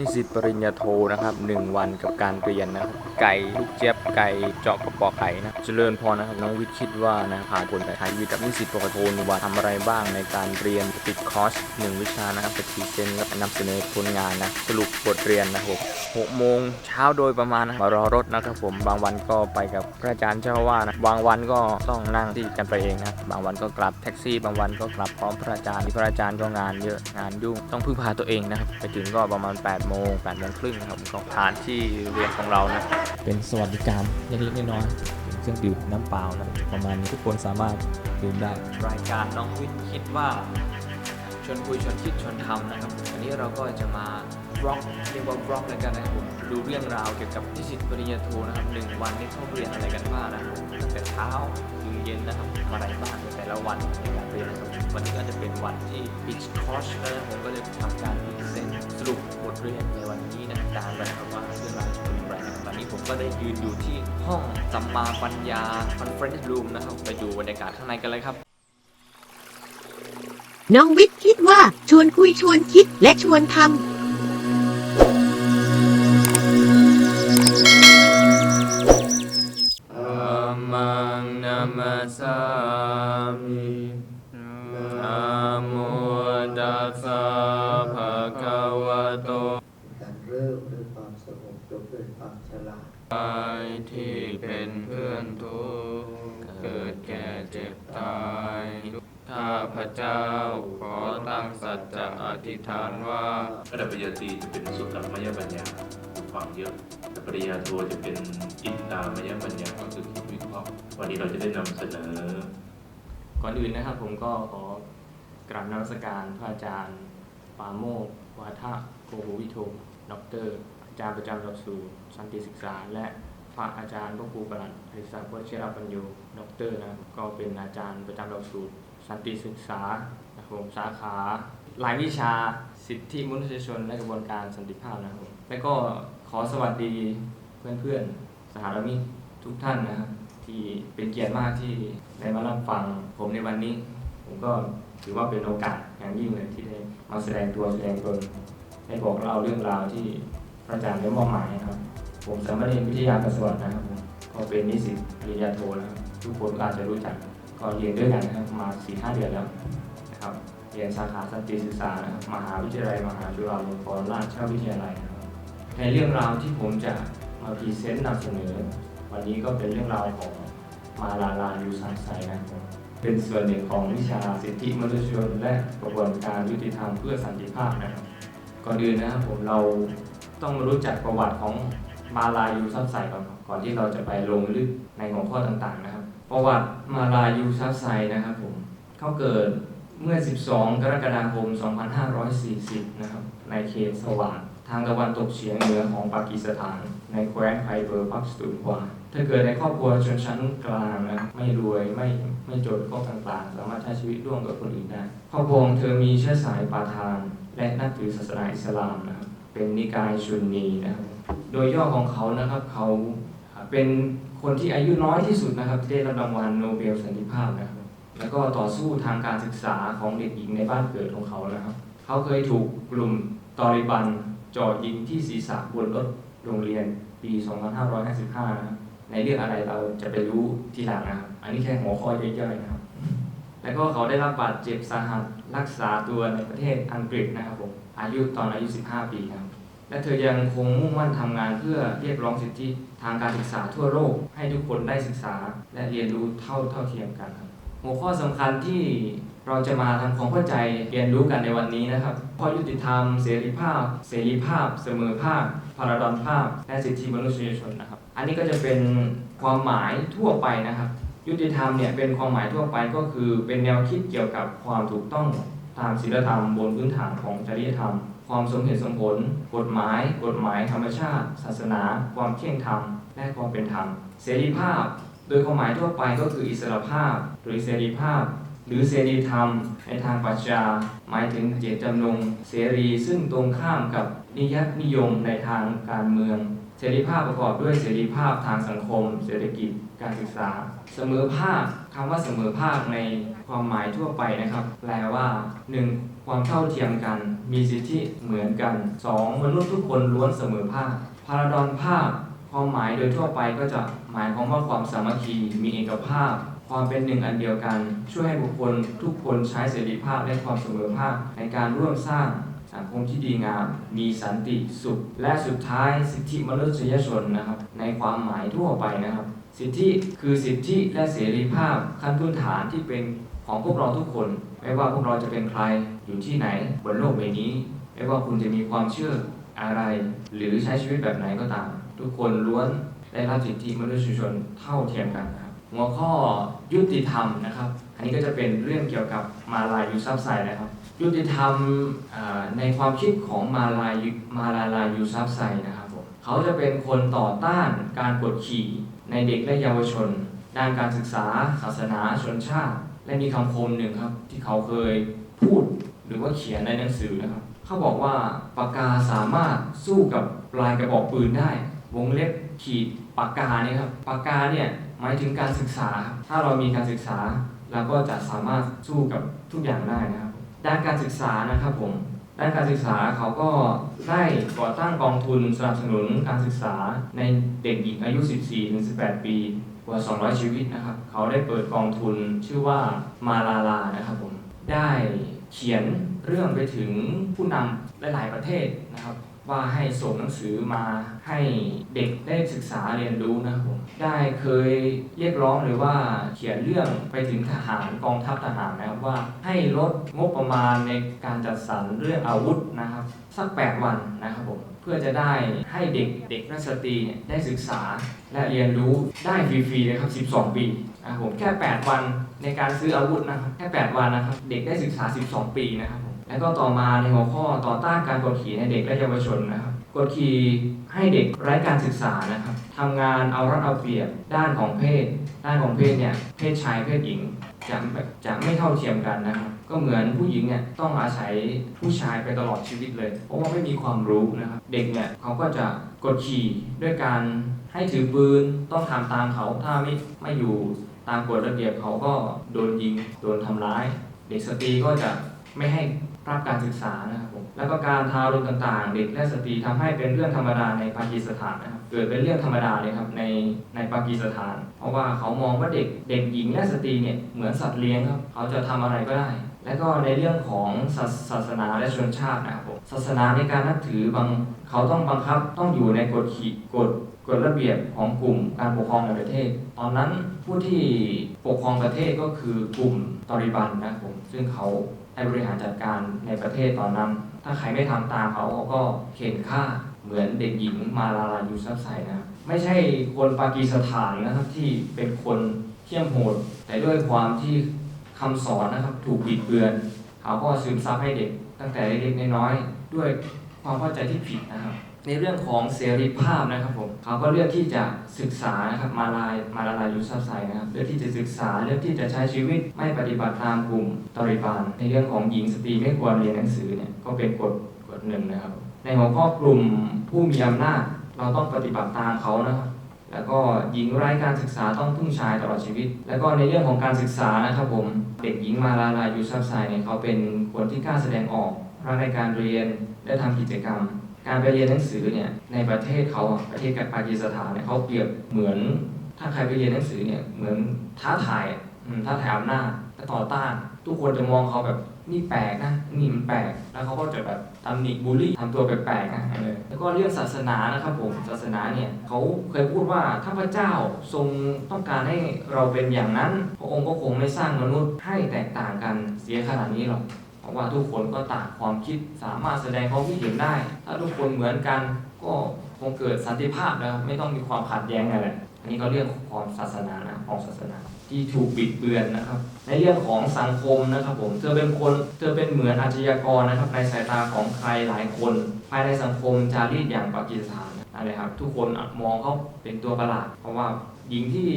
นิสิตปริญญาโทนะครับหนึ่งวันกับการเรียนนะครับไก่ลูกเจี๊ยบไก่เจาะกระปอไข่นะเจริญพรนะครับน้องวิทย์คิดว่านะผ่านผลไปใช้ชีวิตกับนิสิตปริญญาโทหนึ่งวันทำอะไรบ้างในการเรียนติดคอร์สหนึ่งวิชานะครับไปพรีเซนและนำเสนอผลงานนะสรุปบทเรียนนะครับหกโมงเช้าโดยประมาณนะมารอรถนะครับผมบางวันก็ไปกับพระอาจารย์เจ้าว่านะบางวันก็ต้องนั่งที่กันไปเองนะบางวันก็กลับแท็กซี่ บางวันก็กลับพร้อมพระอาจารย์ที่พระอาจารย์ก็งานเยอะงานยุ่งต้องพึ่งพาตัวเองนะครับไปถึงก็ประมาณ8โมง8โมงครึ่งนะครับก็ผ่านที่เรียนของเรานะเป็นสวัสดิการเล็กๆน้อยๆเป็นเครื่องดื่มน้ำเปล่านะประมาณนี้ทุกคนสามารถดื่มได้ รายการน้องวิทย์คิดว่าชวนคุยชวนคิดชวนทำนะครับวันนี้เราก็จะมาบล็อกเรียกว่าบล็อกแล้วกันนะครับผมดูเรื่องราวเกี่ยวกับนิสิตปริญญาโทนะครับหนึ่งวันนี้เขาเรียนอะไรกันบ้างนะครับตั้งแต่เช้าถึงเย็นนะครับทำอะไรบ้างในแต่ละวันในการเรียนนะครับวันนี้ก็จะเป็นวันที่ Beach Course นะครับผมก็เลยทำการพิเศษส รุปบทเรียนในวันนี้นะตามไปนะครับว่าเรื่องราวจะเป็นอย่างไรนะครับตอนนี้ผมก็ได้ยืนอยู่ที่ห้องสัมมาปัญญา Conference Room นะครับไปดูบรรยากาศข้างในกันเลยครับ น้องวิทย์คิดว่าชวนคุยชวนคิดและชวนทำ ความฉลาดกายที่เป็นเพื่อนทุกข์เกิดแก่เจ็บตายข้าพระเจ้าขอตั้งสัจจะอธิษฐานว่าระดับปริญญาตรีจะเป็นสุตตมยปัญญาฟังเยอะแต่ปริญญาโทจะเป็นอินตามยปัญญาก็คือคิดวิเคราะห์วันนี้เราจะได้นำเสนอ ก่อนอื่นนะครับผมก็ขอกราบนมัสการพระอาจารย์ปาโมกวาทะโกโหวิโทด็อกเตอร์อา จารย์ประจำหลักสูตรสันติศึกษา และพระอาจารย์พระครูประหลัดอริศักดิ์วชิรปัญโยด็อกเตอร์นะครับก็เป็นอาจารย์ประจำหลักสูตร สันติศึกษานะครับผมสาขา หลายวิชาสิทธิมนุษยชนและกระบวนการสันติภาพนะครับผมและก็ขอสวัสดีเพื่อนๆสหรมิตรทุกท่านนะครับที่เป็นเกียรติมากที่ได้มารับฟังผมในวันนี้ ผมก็ถือว่าเป็นโอกาสอย่างยิ่งเลยที่ได้มาแสดงตัวแสดงตนได้บอกเล่าเรื่องราวที่ อาจารย์ได้มอบหมายนะครับ ผมสามเณรวิทยากระสวดนะครับผมก็เป็นนิสิตปริญญาโทนะครับทุกคนอาจจะรู้จักก็เรียนด้วยกันนะครับมาสี่ห้าเดือนแล้วนะครับเรียนสาขาสันติศึกษานะครับมหาวิทยาลัยมหาจุฬาลงกรณราชวิทยาลัยนะครับในเรื่องราวที่ผมจะมาพรีเซนต์นำเสนอ วันนี้ก็เป็นเรื่องราวของมาลาลายูซังไซนะครับเป็นส่วนหนึ่งของวิชาสิทธิมนุษยชนและกระบวนการยุติธรรมเพื่อสันติภาพนะครับก่อนอื่นนะครับผมเรา ต้องมารู้จักประวัติของมาลายูซับไซก่อนก่อนที่เราจะไปลงลึกในหัวข้อต่างๆนะครับ ประวัติมาลายูซับไซนะครับผมเขาเกิดเมื่อ 12 กรกฎาคม 2540 นะครับ ในเขตสว่างทางตะวันตกเฉียงเหนือของปากีสถาน ในแคว้นไคเบอร์ปักสตูนควาถ้าเกิดในครอบครัวชนชั้นกลางนะไม่รวยไม่ไม่จนก็กลางๆ สามารถใช้ชีวิตร่วมกับคนอื่นได้ครอบครัวเธอมีเชื้อสายปาทาน และนับถือศาสนาอิสลามนะครับ เป็นนิกายชุนนีนะครับโดยย่อของเขานะครับเขาเป็นคนที่อายุน้อยที่สุดนะครับที่ได้รับรางวัลโนเบลสันติภาพนะครับแล้วก็ต่อสู้ทางการศึกษาของเด็กหญิงในบ้านเกิดของเขานะครับ เขาเคยถูกกลุ่มตอริบันจ่อยิงที่ศีรษะบนรถโรงเรียนปี 2555นะในเรื่องอะไรเราจะไปรู้ทีหลังนะครับอันนี้แค่หัวข้อย่อยๆนะครับ แล้วก็เขาได้รับบาดเจ็บสาหัสรักษาตัวในประเทศอังกฤษนะครับผม อายุตอนอายุ 15 ปีครับ และเธอยังคงมุ่งมั่นทำงานเพื่อเรียกร้องสิทธิทางการศึกษาทั่วโลก ให้ทุกคนได้ศึกษาและเรียนรู้เท่าเท่าเทียมกันครับ หัวข้อสำคัญที่เราจะมาทำความเข้าใจเรียนรู้กันในวันนี้นะครับข้อยุติธรรม เสรีภาพ เสรีภาพ เสมอภาคพาราดอนภาพ และสิทธิมนุษยชนนะครับ อันนี้ก็จะเป็นความหมายทั่วไปนะครับ ยุติธรรมเนี่ยเป็นความหมายทั่วไปก็คือเป็นแนวคิดเกี่ยวกับความถูกต้อง ทางศีลธรรม บนพื้นฐานของจริยธรรม ความสมเหตุสมผล กฎหมาย กฎหมายธรรมชาติ ศาสนา ความเที่ยงธรรม และความเป็นธรรม เสรีภาพ โดยความหมายทั่วไปก็คืออิสรภาพ หรือเสรีภาพ หรือเสรีธรรม ในทางปรัชญาหมายถึงเจตจำนง เสรีซึ่งตรงข้ามกับนิยตนิยมในทางการเมือง เสรีภาพประกอบด้วยเสรีภาพทางสังคม เศรษฐกิจ การศึกษา เสมอภาคคำว่าเสมอภาคใน ความหมายทั่วไปนะครับ แปลว่า 1. คความเท่าเทียมกัน มีสิทธิเหมือนกัน 2. มนุษย์ทุกคนล้วนเสมอภาคพาราดอนภาคความหมายโดยทั่วไปก็จะหมายความว่าความสามัคคีมีเอกภาพ ความเป็นหนึ่งอันเดียวกัน ช่วยให้บุคคลทุกคนใช้เสรีภาพและความเสมอภาคในการร่วมสร้างสังคมที่ดีงาม มีสันติสุข และสุดท้ายสิทธิมนุษยชนนะครับ ในความหมายทั่วไปนะครับ สิทธิคือสิทธิและเสรีภาพขั้นพื้นฐานที่เป็น ของพวกเราทุกคน ไม่ว่าพวกเราจะเป็นใครอยู่ที่ไหนบนโลกใบนี้ ไม่ว่าคุณจะมีความเชื่ออะไร หรือใช้ชีวิตแบบไหนก็ตาม ทุกคนล้วนได้รับสิทธิมนุษยชนเท่าเทียมกันครับหัวข้อยุติธรรมนะครับ อันนี้ก็จะเป็นเรื่องเกี่ยวกับมาลายูซับไซนะครับ ยุติธรรมในความคิดของมาลายูมาลาลายูซับไซนะครับผมเขาจะเป็นคนต่อต้านการกดขี่ในเด็กและเยาวชน ด้านการศึกษา ศาสนาชนชาติ และมีคำคมหนึ่งครับ ที่เขาเคยพูดหรือว่าเขียนในหนังสือนะครับ เขาบอกว่าปากกาสามารถสู้กับปลายกระบอกปืนได้ วงเล็บขีดปากกาเนี่ยครับปากกาเนี่ยหมายถึงการศึกษา ถ้าเรามีการศึกษาเราก็จะสามารถสู้กับทุกอย่างได้นะครับ ด้านการศึกษานะครับผมด้านการศึกษาเขาก็ได้ก่อตั้งกองทุนสนับสนุนการศึกษาในเด็กหญิงอายุ 14-18 ปี ว่า 200 ชีวิตนะครับ เขาได้เปิดกองทุนชื่อว่ามาลาลานะครับผมได้เขียนเรื่องไปถึงผู้นำหลาย ๆ ประเทศนะครับ ว่าให้ส่งหนังสือมาให้เด็กได้ศึกษาเรียนรู้นะครับผมได้เคยเรียกร้องหรือว่าเขียนเรื่องไปถึงทหารกองทัพทหารนะครับว่าให้ลดงบประมาณในการจัดสรรเรื่องอาวุธนะครับสัก 8 วันนะครับผมเพื่อจะได้ให้เด็กเด็กนักสตรีได้ศึกษาและเรียนรู้ได้ฟรีๆนะครับ 12 ปีนะครับผมแค่ 8 วันในการซื้ออาวุธนะครับแค่ 8 วันนะครับ เด็กได้ศึกษา 12 ปีนะครับ แล้วก็ต่อมาในหัวข้อต่อต้านการกดขี่ในเด็กและเยาวชนนะครับ กดขี่ให้เด็กไร้การศึกษานะครับทำงานเอารัดเอาเปรียบด้านของเพศ ด้านของเพศเนี่ยเพศชายเพศหญิงจะจะไม่เท่าเทียมกันนะครับ ก็เหมือนผู้หญิงเนี่ยต้องอาศัยผู้ชายไปตลอดชีวิตเลย เพราะว่าไม่มีความรู้นะครับเด็กเนี่ยเขาก็จะกดขี่ด้วยการให้ถือปืนต้องทำตามเขาถ้าไม่ไม่อยู่ตามกฎระเบียบเขาก็โดนยิงโดนทำร้าย เด็กสตรีก็จะไม่ให้ รับการศึกษานะครับผมแล้วก็การทารุณต่างๆ เด็กและสตรีทำให้เป็นเรื่องธรรมดาในปากีสถานนะครับเกิดเป็นเรื่องธรรมดาเลยครับในในปากีสถาน เพราะว่าเขามองว่าเด็กเด็กหญิงและสตรีเนี่ยเหมือนสัตว์เลี้ยงครับเขาจะทำอะไรก็ได้ แล้วก็ในเรื่องของศาสาสนาและชนชาตินะครับผมศาสนาในการนับถือบางเขาต้องบังคับต้องอยู่ในกฎขีกฎกฎระเบียบของกลุ่มการปกครองในประเทศ ตอนนั้นผู้ที่ปกครองประเทศก็คือกลุ่มตอริบันนะครับผมซึ่งเขา ให้บริหารจัดการในประเทศตอนนั้น ถ้าใครไม่ทำตามเขาเขาก็เข็นฆ่าเหมือนเด็กหญิงมาลาลายูซับไซนะครับไม่ใช่คนปากีสถานนะครับที่เป็นคนเที่ยมโหด แต่ด้วยความที่คำสอนนะครับถูกบิดเบือน เขาก็ซึมซับให้เด็กตั้งแต่เล็กๆน้อยๆด้วยความเข้าใจที่ผิดนะครับ ในเรื่องของเสรีภาพนะครับผมเขาก็เลือกที่จะศึกษานะครับมาลายมาลาลายยูซับไซนะครับเลือกที่จะศึกษาเลือกที่จะใช้ชีวิตไม่ปฏิบัติตามกลุ่มตอริบานในเรื่องของหญิงสตรีไม่ควรเรียนหนังสือเนี่ยก็เป็นกฎกฎหนึ่งนะครับ ในหัวข้อกลุ่มผู้มีอำนาจเราต้องปฏิบัติตามเขานะครับแล้วก็หญิงไร้การศึกษาต้องพึ่งชายตลอดชีวิต แล้วก็ในเรื่องของการศึกษานะครับผมเด็กหญิงมาลาลายูซับไซเนี่ยเขาเป็นคนที่กล้าแสดงออกรักในการเรียนและทำกิจกรรม การไปเรียนหนังสือเนี่ยในประเทศเขาอะประเทศกับปากีสถานเนี่ยเขาเปรียบเหมือน ถ้าใครไปเรียนหนังสือเนี่ยเหมือนท้าทายอะอืมท้าทายอำนาจและต่อต้าน ทุกคนจะมองเขาแบบนี่แปลกนะนี่มันแปลกแล้วเขาก็จะแบบตำหนิบูลลี่ทำตัวแปลกๆนะเออแล้วก็เรื่องศาสนานะครับผมศาสนาเนี่ยเขาเคยพูดว่าถ้าพระเจ้าทรงต้องการให้เราเป็นอย่างนั้น พระองค์ก็คงไม่สร้างมนุษย์ให้แตกต่างกันเสียขนาดนี้หรอกเพ ราะว่าทุกคนก็ต่างความคิดสามารถแสดงความคิดเห็นได้ ถ้าทุกคนเหมือนกันก็คงเกิดสันติภาพนะไม่ต้องมีความขัดแย้งอะไรอันนี้ก็เรื่องของศาสนานะของศาสนา ที่ถูกบิดเบือนนะครับ ในเรื่องของสังคมนะครับผมเธอเป็นคนเธอเป็นเหมือนอาชญากรนะครับในสายตาของใครหลายคน ภายในสังคมจารีตอย่างปากีสถานอะไรครับทุกคนมองเขาเป็นตัวประหลาด เพราะว่าหญิงที่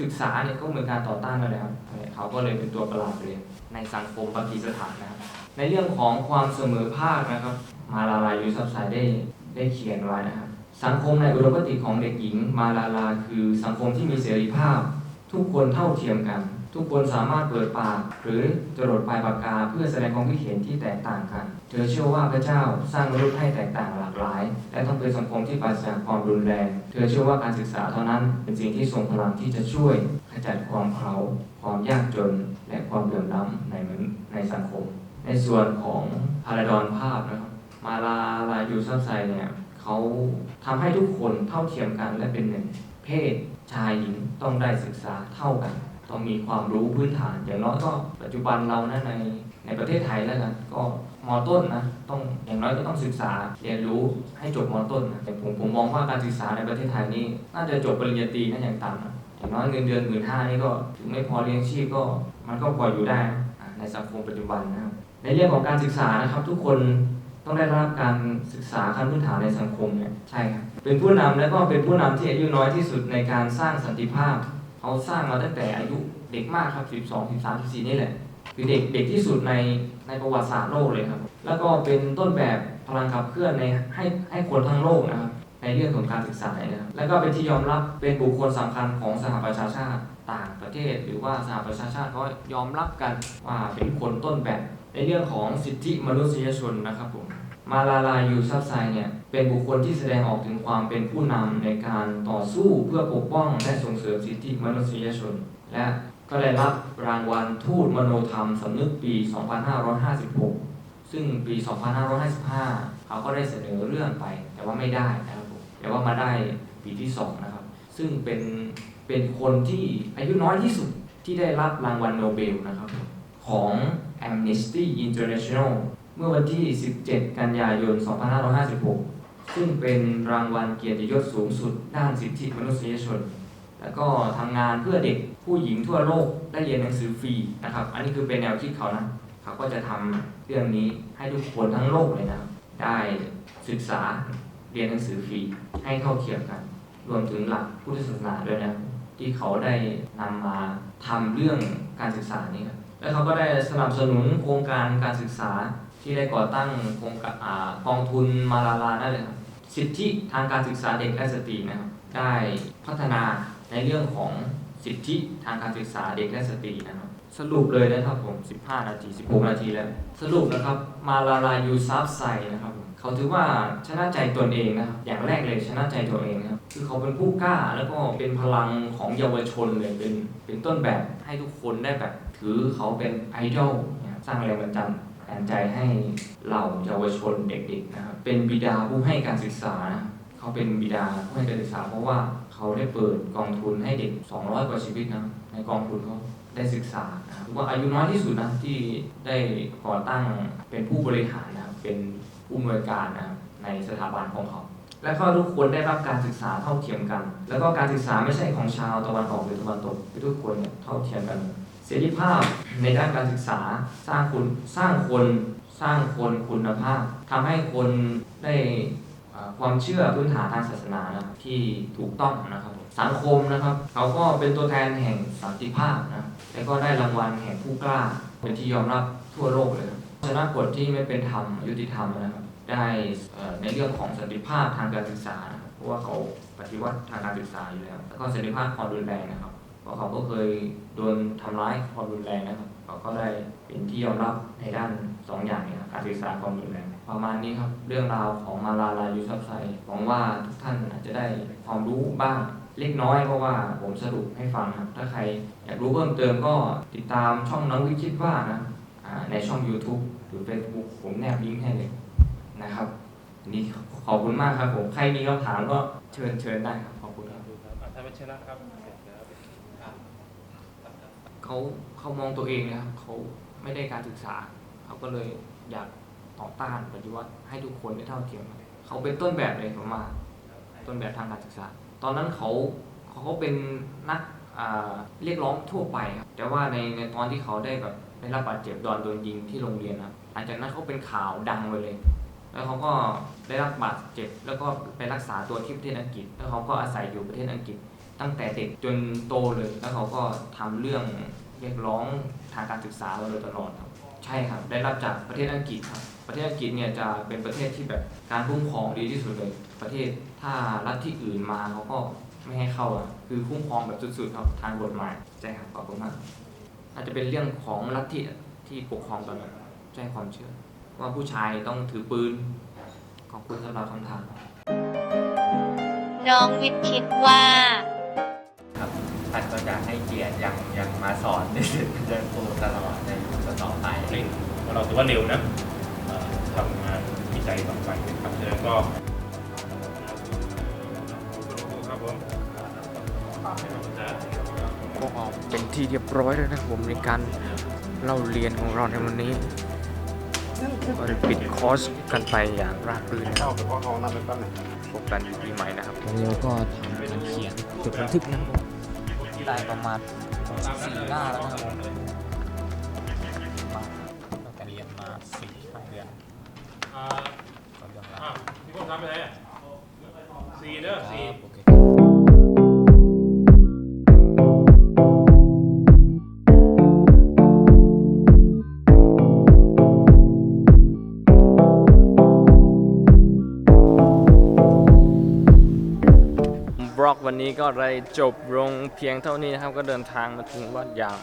ศึกษาเนี่ยก็เหมือนการต่อต้านนั่นแหละครับเขาก็เลยเป็นตัวประหลาดเลย ในสังคมปากีสถานนะครับในเรื่องของความเสมอภาคนะครับ มาลาลายูซับไซได้ได้เขียนไว้นะครับสังคมในอุดมคติของเด็กหญิง มาลาลาคือสังคมที่มีเสรีภาพ ทุกคนเท่าเทียมกัน ทุกคนสามารถเปิดปากหรือจรดปลายปากกาเพื่อแสดงความคิดเห็นที่แตกต่างกัน เธอเชื่อว่าพระเจ้าสร้างมนุษย์ให้แตกต่างหลากหลาย และต้องเป็นสังคมที่ปราศจากความรุนแรง เธอเชื่อว่าการศึกษาเท่านั้น เป็นสิ่งที่ทรงพลังที่จะช่วยขจัดความเขาความยากจน และความเหลื่อมล้ำในมนุษย์ในสังคม ในส่วนของพาราดอนภาพนะครับมาลาลายูซับไซเนี่ยเขาทำให้ทุกคนเท่าเทียมกันและเป็นหนึ่ง เพศชายหญิงต้องได้ศึกษาเท่ากัน ต้องมีความรู้พื้นฐาน อย่างน้อยก็ปัจจุบันเรานะในในประเทศไทยแล้วกันก็ มต้นนะต้องอย่างน้อยก็ต้องศึกษาเรียนรู้ให้จบมต้นนะแต่ผมผมมองว่าการศึกษาในประเทศไทยนี่น่าจะจบปริญญาตรีนะอย่างต่ำนะอย่างน้อยเงินเดือนหมื่นห้านี่ก็ถึงไม่พอเลี้ยงชีพก็มันก็พออยู่ได้นะในสังคมปัจจุบันนะครับในเรื่องของการศึกษานะครับ ทุกคนต้องได้รับการศึกษาขั้นพื้นฐานในสังคมเนี่ยใช่ครับเป็นผู้นำและก็เป็นผู้นำที่อายุน้อยที่สุดในการสร้างสันติภาพเขาสร้างมาตั้งแต่อายุเด็กมากครับ 12 13 14 นี่แหละ คือเด็กเด็กที่สุดในในประวัติศาสตร์โลกเลยครับ แล้วก็เป็นต้นแบบพลังขับเคลื่อนในให้ให้คนทั้งโลกนะครับในเรื่องของการศึกษาเนี่ยนะครับ แล้วก็เป็นที่ยอมรับเป็นบุคคลสำคัญของสหประชาชาติต่างประเทศ หรือว่าสหประชาชาติก็ยอมรับกันว่าเป็นคนต้นแบบ ในเรื่องของสิทธิมนุษยชนนะครับผมมาลาลายูซับไซเนี่ยเป็นบุคคลที่แสดงออกถึงความเป็นผู้นำในการต่อสู้เพื่อปกป้องและส่งเสริมสิทธิมนุษยชน และ ก็ได้รับรางวัลทูตมโนธรรมสำนึกปี 2556 ซึ่งปี 2555 เขาก็ได้เสนอเรื่องไป แต่ว่าไม่ได้นะครับผมแต่ว่ามาได้ปีที่2นะครับ ซึ่งเป็นเป็นคนที่อายุน้อยที่สุดที่ได้รับรางวัลโนเบลนะครับผมของ Amnesty International เมื่อวันที่ 17 กันยายน 2556 ซึ่งเป็นรางวัลเกียรติยศสูงสุดด้านสิทธิมนุษยชน แล้วก็ทำงานเพื่อเด็กผู้หญิงทั่วโลกได้เรียนหนังสือฟรีนะครับ อันนี้คือเป็นแนวคิดเขานะเขาก็จะทำเรื่องนี้ให้ทุกคนทั้งโลกเลยนะได้ศึกษาเรียนหนังสือฟรีให้เท่าเทียมกัน รวมถึงหลักพุทธศาสนาด้วยนะที่เขาได้นำมาทำเรื่องการศึกษานี้ครับและเขาก็ได้สนับสนุนโครงการการศึกษาที่ได้ก่อตั้งโครงการอ่ากองทุนมาลาลานั่นเลยครับสิทธิทางการศึกษาเด็กและสตรีนะครับ ได้พัฒนาในเรื่องของสิทธิทางการศึกษาเด็กและสตรีนะครับสรุปเลยนะครับผม 15 นาที 16 นาทีแล้ว สรุปนะครับมาลาลายูซับไซนะครับผมเขาถือว่าชนะใจตนเองนะครับอย่างแรกเลยชนะใจตัวเองนะครับคือเขาเป็นผู้กล้าแล้วก็เป็นพลังของเยาวชนเลยเป็นเป็นต้นแบบให้ทุกคนได้แบบถือเขาเป็นไอดอลสร้างแรงบันดาลแรงใจให้เหล่าเยาวชนเด็กๆนะครับเป็นบิดาผู้ให้การศึกษานะ เขาเป็นบิดาให้การศึกษาเพราะว่าเขาได้เปิดกองทุนให้เด็ก 200 กว่าชีวิตนะในกองทุนเขาได้ศึกษาครับถือว่าอายุน้อยที่สุดนะที่ได้ก่อตั้งเป็นผู้บริหารนะเป็นผู้อำนวยการนะในสถาบันของเขาและก็ทุกคนได้รับการศึกษาเท่าเทียมกัน แล้วก็การศึกษาไม่ใช่ของชาวตะวันออกหรือตะวันตกคือทุกคนเนี่ยเท่าเทียมกัน เสรีภาพในด้านการศึกษาสร้างคุณสร้างคนสร้างคนคุณภาพทำให้คนได้ ความเชื่อพื้นฐานทางศาสนานะที่ถูกต้องนะครับสังคมนะครับ เขาก็เป็นตัวแทนแห่งสันติภาพนะแล้วก็ได้รางวัลแห่งผู้กล้า เป็นที่ยอมรับทั่วโลกเลยชนะกฎที่ไม่เป็นธรรมยุติธรรมนะครับได้ในเรื่องของสันติภาพทางการศึกษานะเพราะว่าเขาปฏิวัติทางการศึกษาอยู่แล้วแล้วก็สันติภาพความรุนแรงนะครับ เพราะเขาก็เคยโดนทำร้ายความรุนแรงนะครับ เขาก็ได้เป็นที่ยอมรับในด้านสองอย่างนี้ครับการศึกษาความรุนแรง ประมาณนี้ครับ เรื่องราวของมาลาลายูซับไซหวังว่าทุกท่านอาจจะได้ความรู้บ้างเล็กน้อยเพราะว่าผมสรุปให้ฟังครับ ถ้าใครอยากรู้เพิ่มเติมก็ติดตามช่องน้องวิคิดว่านะอ่าในช่อง YouTube หรือ Facebook ผมแนบลิงก์ให้เลยนะครับอันนี่ขอบคุณมากครับผม ใครมีคำถามก็เชิญเชิญได้ครับ ขอบคุณครับท่านวัชนะครับเขาเขามองตัวเองนะครับเขาไม่ได้การศึกษา เขาก็เลยอยาก ต่อต้านปฏิวัติให้ทุกคนได้เท่าเทียมกันเขาเป็นต้นแบบเลยผมมาต้นแบบทางการศึกษา ตอนนั้นเขาเขาก็เป็นนักเรียกร้องทั่วไปครับแต่ว่าในในตอนที่เขาได้แบบได้รับบาดเจ็บโดนโดนยิงที่โรงเรียนนะหลังจากนั้นเขาเป็นข่าวดังไปเลย แล้วเขาก็ได้รับบาดเจ็บ แล้วก็ไปรักษาตัวที่ประเทศอังกฤษ แล้วเขาก็อาศัยอยู่ประเทศอังกฤษ ตั้งแต่เด็กจนโตเลย แล้วเขาก็ทำเรื่องเรียกร้องทางการศึกษามาโดยตลอดครับ ใช่ครับ ได้รับจากประเทศอังกฤษครับ ประเทศอังกฤษเนี่ยจะเป็นประเทศที่แบบการคุ้มครองดีที่สุดเลยประเทศถ้ารัฐที่อื่นมาเขาก็ไม่ให้เข้าอะคือคุ้มครองแบบสุดๆครับทางกฎหมายใช่ครับขอบคุณมากอาจจะเป็นเรื่องของลัทธิที่ปกครองตอนนั้นแจ้งความเชื่อ ว่าผู้ชายต้องถือปืนขอบคุณสำหรับคำถามน้องวิทย์คิดว่าครับท่านก็จะให้เกียรติยังยังมาสอนในสิ่งที่จะพูดตลอดในยุคต่อไปเร็วเราถือว่าเร็วนะเอ่อ ทำงานวิจัยต่อไปนะครับฉะนั้นก็ครับผมก็เป็นที่เรียบร้อยแล้วนะครับผมในการเล่าเรียนของเราในวันนี้ก็ได้ปิดคอร์สกันไปอย่างราบรื่นนะครับพบกันปีใหม่นะครับวันนี้เราก็ทำการเขียนจดบันทึกนะครับผมได้ประมาณสี่หน้าแล้วนะครับ ทำไปไหนอะสี่เด้อสี่ โอเคบล็อกวันนี้ก็ได้จบลงเพียงเท่านี้นะครับ ก็เดินทางมาถึงวัดยาง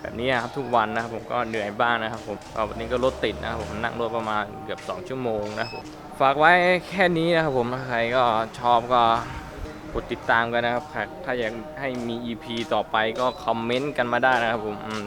แบบนี้ครับทุกวันนะครับผมก็เหนื่อยบ้างนะครับผมวันนี้ก็รถติดนะครับผมนั่งรถประมาณเกือบ 2 ชั่วโมงนะครับผมฝากไว้แค่นี้นะครับผมถ้าใครก็ชอบก็กดติดตามกันนะครับถ้าอยากให้มี EP ต่อไปก็คอมเมนต์กันมาได้นะครับผม